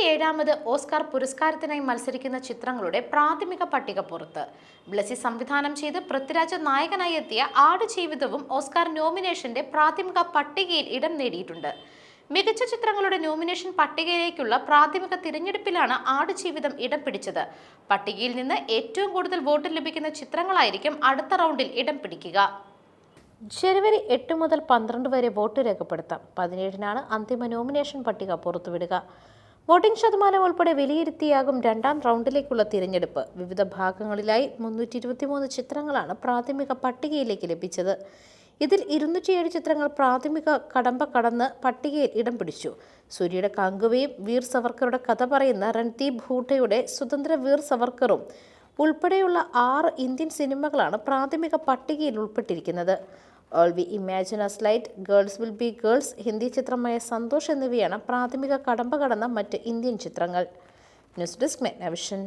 അറുപത്തിയേഴാമത് Oscar പുരസ്കാരത്തിനായി മത്സരിക്കുന്ന ചിത്രങ്ങളുടെ പ്രാഥമിക പട്ടിക പുറത്ത്. ബ്ലസി സംവിധാനം ചെയ്ത് പൃഥ്വിരാജ് നായകനായി എത്തിയ ആടുജീവിതവും ഓസ്കാർ നോമിനേഷന്റെ പ്രാഥമിക പട്ടികയിൽ ഇടം നേടിയിട്ടുണ്ട്. മികച്ച ചിത്രങ്ങളുടെ നോമിനേഷൻ പട്ടികയിലേക്കുള്ള പ്രാഥമിക തിരഞ്ഞെടുപ്പിലാണ് ആടുജീവിതം ഇടം പിടിച്ചത്. പട്ടികയിൽ നിന്ന് ഏറ്റവും കൂടുതൽ വോട്ട് ലഭിക്കുന്ന ചിത്രങ്ങളായിരിക്കും അടുത്ത റൗണ്ടിൽ ഇടം പിടിക്കുക. ജനുവരി എട്ട് മുതൽ പന്ത്രണ്ട് വരെ വോട്ട് രേഖപ്പെടുത്താം. പതിനേഴിനാണ് അന്തിമ നോമിനേഷൻ പട്ടിക പുറത്തുവിടുക. വോട്ടിംഗ് ശതമാനം ഉൾപ്പെടെ വിലയിരുത്തിയാകും രണ്ടാം റൗണ്ടിലേക്കുള്ള തിരഞ്ഞെടുപ്പ്. വിവിധ ഭാഗങ്ങളിലായി മുന്നൂറ്റി ഇരുപത്തിമൂന്ന് ചിത്രങ്ങളാണ് പ്രാഥമിക പട്ടികയിലേക്ക് ലഭിച്ചത്. ഇതിൽ ഇരുന്നൂറ്റിയേഴ് ചിത്രങ്ങൾ പ്രാഥമിക കടമ്പ കടന്ന് പട്ടികയിൽ ഇടം പിടിച്ചു. സൂര്യയുടെ കങ്കുവയും വീർ സവർക്കറുടെ കഥ പറയുന്ന രൺദീപ് ഹൂട്ടയുടെ സ്വതന്ത്ര വീർ സവർക്കറും ഉൾപ്പെടെയുള്ള ആറ് ഇന്ത്യൻ സിനിമകളാണ് പ്രാഥമിക പട്ടികയിൽ ഉൾപ്പെട്ടിരിക്കുന്നത്. All we imagine as light girls will be girls Hindi ചിത്രമായ സന്തോഷ് എന്നിവയാണ് പ്രാഥമിക കടമ്പ കടന്ന മറ്റ് ഇന്ത്യൻ ചിത്രങ്ങൾ. News desk മെഗ്നവിഷൻ